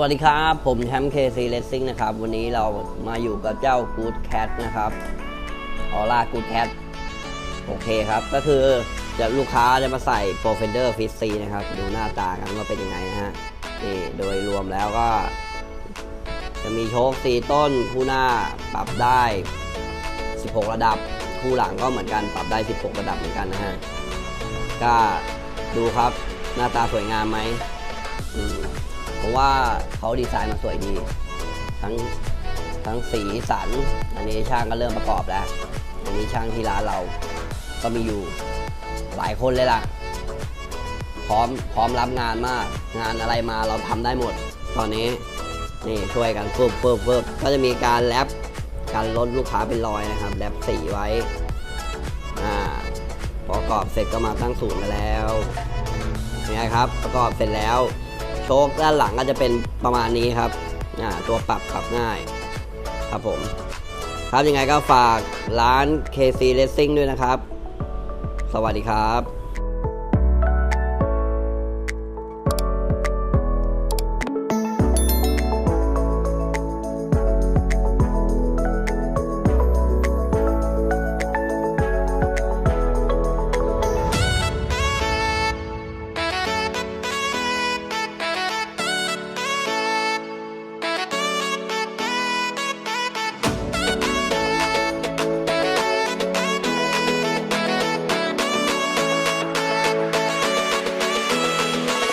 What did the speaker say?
วัสดีครับ ผมแชมป์ KC Racing นะครับ วันนี้เรามาอยู่กับเจ้า Good Cat นะครับออร่า Good Cat โอเคครับ ก็คือจะลูกค้าจะมาใส่ p r o f e n d e r f i t C นะครับ ดูหน้าตากันว่าเป็นยังไงนะฮะนี่โดยรวมแล้วก็ จะมีโชค4ต้น คู่หน้าปรับได้ 16 ระดับ คู่หลังก็เหมือนกันปรับได้ 16 ระดับเหมือนกันนะฮะก็ดูครับหน้าตาสวยงามไหมอืม ผมว่าเขาดีไซน์มาสวยดี ทั้งทั้งสีสัน อันนี้ช่างก็เริ่มประกอบแล้ว อันนี้ช่างที่ร้านเราก็มีอยู่หลายคนเลยล่ะ พร้อมพร้อมรับงานมาก งานอะไรมาเราทำได้หมด ตอนนี้นี่ช่วยกันเฟืบฟืบฟืบก็จะมีการแรปการลดลูกค้าเป็นรอยนะครับแรปสีไว้อ่าประกอบเสร็จก็มาตั้งศูนย์กันแล้วนี่ครับ ประกอบเสร็จแล้ว โชคด้านหลังก็จะเป็นประมาณนี้ครับตัวปรับปรับง่ายครับผม ครับยังไงก็ฝากร้าน KC Racing ด้วยนะครับ สวัสดีครับ